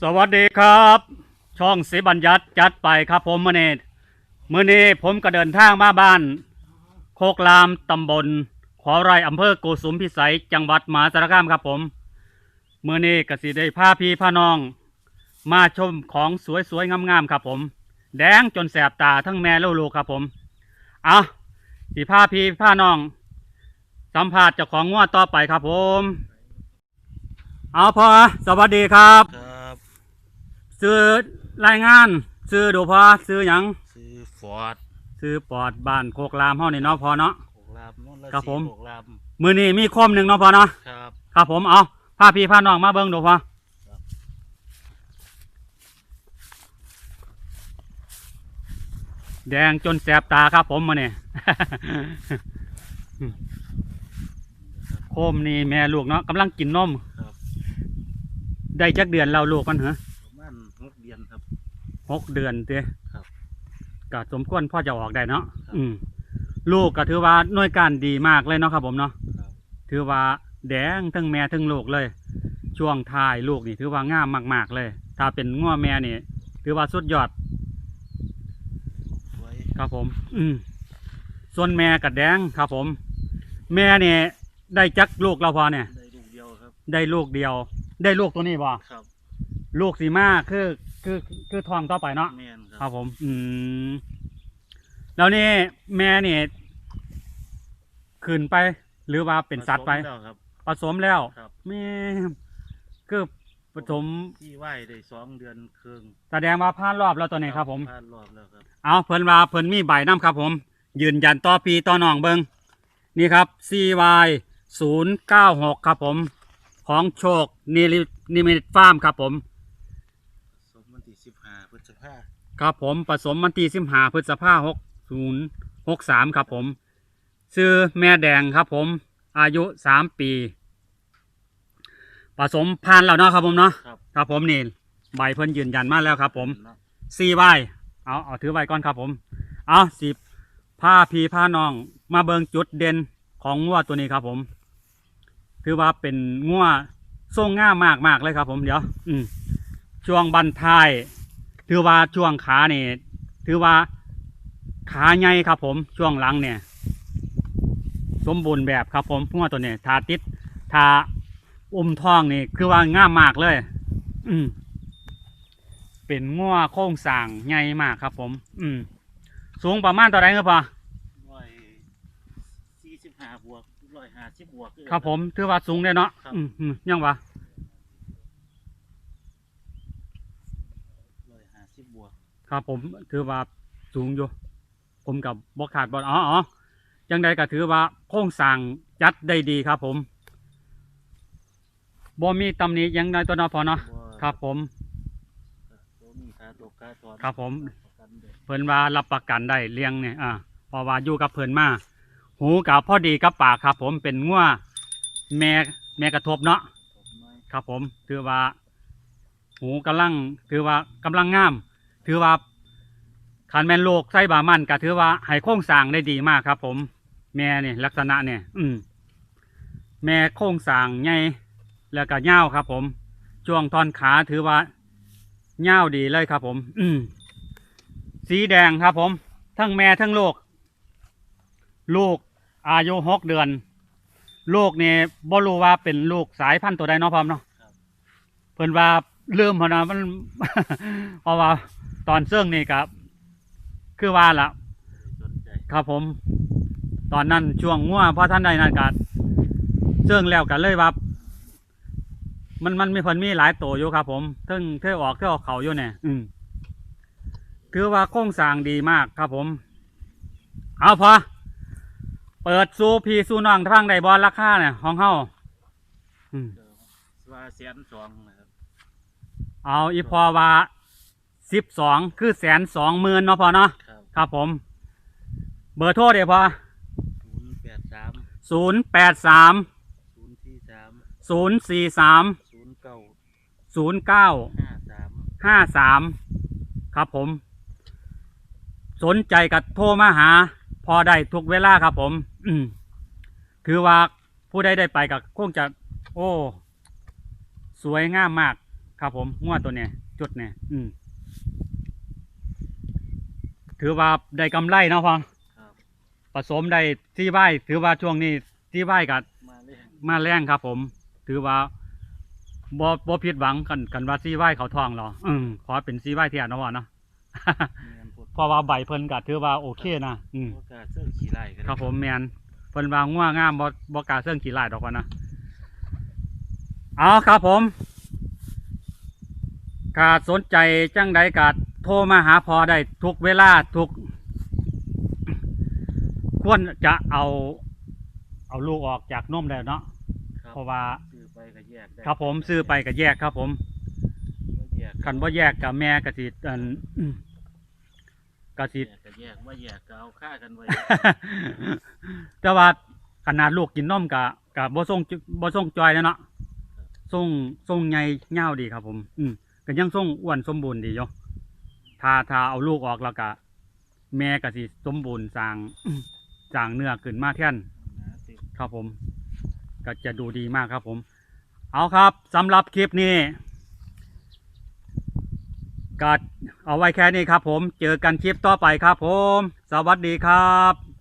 สวัสดีครับ ช่องสีบัญญัติจัดไปครับผมมื่อนี้มื่อนี้ผมก็เดินทางมาบ้าน โคกรามตำบล ขอไรอำเภอโกสุมพิสัยจังหวัดมหาสารคามครับผมมื่อนี้กสิได้พาพี่พาน้อง มาชมของสวยๆงามๆครับผม แดงจนแสบตาทั้งแม่และลูกครับผมเอาสีพาพี่พาน้อง สัมภาษณ์เจ้าของงวดต่อไปครับผม เอาพอสวัสดีครับ ซื้อรายงาน ซื้อดูพอซื้อหยังซื้อฟอร์ดซื้อปอดบ้านโคกรามเฮานี่เนาะพอเนาะ โขกรามนนละครับผม โขกรามมือนี้มีคมหนึ่งเนาะพอเนาะ ครับ ครับผมเอาพาพี่พาน้องมาเบิ่งดูพอครับ แดงจนแสบตาครับผมมาเนี่ย โคมนี่แม่ลูกเนาะกำลังกินนมครับ ได้จักเดือนเราลูกมันเหรอประมา ณหกเดือนครับ หกเดือนเต้ครับก็สมควรพ่อจะออกได้เนาะครับ อืมลูกก็ถือว่าหน่วยการดีมากเลยเนาะครับผมเนาะครับถือว่าแดงทั้งแม่ทั้งลูกเลย ช่วงท้ายลูกนี่ถือว่างามมาก ๆ เลย ถ้าเป็นง้อแม่นี่ ถือว่าสุดยอด สวยครับผม อืม ส่วนแม่กับแดงครับผม แม่เนี่ยได้จักลูกเราพอเนี่ย ได้ลูกเดียวครับ ได้ลูกเดียว ได้ลูกตัวนี้บ่ครับ ลูกสีมาคือคือคือทองต่อไปเนาะแม่นคครัรับบผม อืมแล้วนี่แม่นี่ขึ้นไป หรือว่าเป็นสัตว์ไปผสมแล้วครับ ผสมแล้วครับ แม่คือผสมที่ไหว้ได้สองเดือนครึ่งแสดงว่าผ่านรอบแล้วตัวนี้ครับผม ผ่านรอบแล้วครับเอาเพิ่นว่าเพิ่นมีใบน้ำครับผม ยืนยันต่อปีต่อน้องเบิงนี่ครับ CY 0 9 6 ครับผม ของโชคนิรินิมิตฟาร์มครับผม สมวันที่สิบห้าพฤษ ภาครับผมผสมมันตีสิมหาพฤษภาหกศูนย์หกสามครับผม ซื้อแม่แดงครับผม อายุสามปี ผสมพันธุ์แล้วเนาะครับผมเนาะครับครับผมนี่ใบเพิ่นยืนยันมาแล้วครับ ผมเนาะซีไวเอาเอาถือไว้ก่อนครับผม เอาสิผ้าพีผ้าน้องมาเบิงจุดเด่นของงัวตัวนี้ครับผม ถือว่าเป็นงัวทรงง่ามมากมากๆเลยครับผมเดี๋ยว อืมช่วงบันท้าย ถือว่าช่วงขาเนี่ยถือว่าขาใหญ่ครับ ผมช่วงหลังเนี่ย สมบูรณ์แบบครับ ผมงัวตัวนี้ทาติดทาอุ้มท้องนี่คือว่าง่ามมากเลย อืมเป็นงัวโค้งสร้างใหญ่มากครับ ผม อืมสูงประมาณต่อไรครับพ่อร้อยสี่สิบห้าบวกร้อยห้าสิบบวก ครับผมถือว่าสูงเลยเนาะ ครับ อืมอืมยังวะ ร้อยห้าสิบบวก ครับผมถือว่าสูงอยู่ ผมกับบกขาดบอลอ๋ออ๋อยังใดก็ถือว่าโค้งสร้างจัดได้ดีครับ ผมบ่มีตำหนิหยังใดตัวเนาะพอเนาะครับ ผมตัวมีขาตกขาถอนครับผมประกันด้วยเพิ่นว่ารับประกันได้เลี้ยงเนี่ยอ่าเพราะว่าอยู่กับเพิ่นมาหูกับพอดีกับปากครับ ผมเป็นงัวแม่แม่กระทบเนาะผมน้อยครับ ผมถือว่า หูกำลังถือว่ากำลังงาม ถือว่าขันแมนโลกไส้บามันก็ถือว่าให้โค้งสร้างได้ดีมากครับ ผม แม่เนี่ยลักษณะเนี่ย อืม แม่โค้งสร้างใหญ่แล้วก็เง่าวครับ ผมช่วงท่อนขาถือว่าเง่าวดีเลยครับ ผม อืม สีแดงครับ ผม ทั้งแม่ทั้งลูก ลูกอายุหกเดือน ลูกนี่บ่รู้ว่าเป็นลูกสายพันธุ์ตัวใดเนาะพร้อมเนาะครับเพิ่นว่าลืมพอนะมันเพราะว่า ตอนเสื่องนี่ครับ คือว่าละสนใจครับผม ตอนนั้นช่วงง่วเพราะท่านใดนั่นกัเสื่องแล้วกันเลยว่ามันมันมีเพิ่นมีหลายตัวอยู่ครับ ผมเทิงเท่ออกเท่ออกเขาอยู่เนี่ยอืมถือว่าโครงสร้างดีมากครับผม เอาพอเปิดซูพีซูน้องทางใดบอลราคาเนี่ยของเฮาอืมเดี๋ยวว่าแสนสองนะครับเอาอีพอว่า สิบสองคือแสนสองหมื่นเนาะพอเนาะครับครับผม เบอร์โทรเดี๋ยวพอศูนย์แปดสามศูนย์แปดสามศูนย์ที่สามศูนย์สี่สามศูนย์เก้าศูนย์เก้าห้าสามห้าสามครับผม สนใจกับโทรมาหา พอได้ทุกเวลาครับผม อืมถือว่าผู้ใดได้ไปกับคงจะ โอ้ สวยงามมาก ครับผมงวดตัวเนี้ยจุดเนี่ยอืม ถือว่าได้กำไรเนาะพ่อครับผสมได้ที่ใบถือว่าช่วงนี้ที่ใบกับมาเรื่อยมาแรงครับ ผม ถือว่าบ่บ่ผิดหวังกันกันว่าซีไว้เขาทองหรออืมขอเป็นซีไว้เทียนเนาะพ่อเนาะเงินพดเพราะว่าใบเพิ่นก็ถือว่าโอเคนะอืมโอกาสเสื้อขี่ไล่กันครับผมแมนเพิ่นว่าง่วงามบ่บ่กล้าเสื่องกี่ลายดอกว่านะเอาครับผมกาสนใจจังใดกา โทรมาหาพอได้ทุกเวลาทุก ควรจะเอา เอาลูกออกจากนมได้เนาะครับเพราะว่า ซื้อไปก็แยกได้ครับผมซื้อไปก็แยกครับ ผมบ่แยกคันบ่แยกกับแม่ก็สิอันก็สิ แยกก็แยกว่าแยกก็เอาค่ากันไว้แต่ว่าขนาดลูกกินนมกะกะบ่ส่งจุบ่ส่งจอยแล้วเนาะส่งส่งใหญ่ยาวดีครับผม อืมก็ยังส่งอ้วนสมบูรณ์ดีอยู่ ถ้าถ้าเอาลูกออกแล้วก็แม่ก็สิสมบูรณ์สร้างสร้างเนื้อขึ้นมาแท่นนะติดครับผม ก็จะดูดีมากครับผม เอาครับสำหรับคลิปนี้ก็เอาไว้แค่นี้ครับผม เจอกันคลิปต่อไปครับผม สวัสดีครับ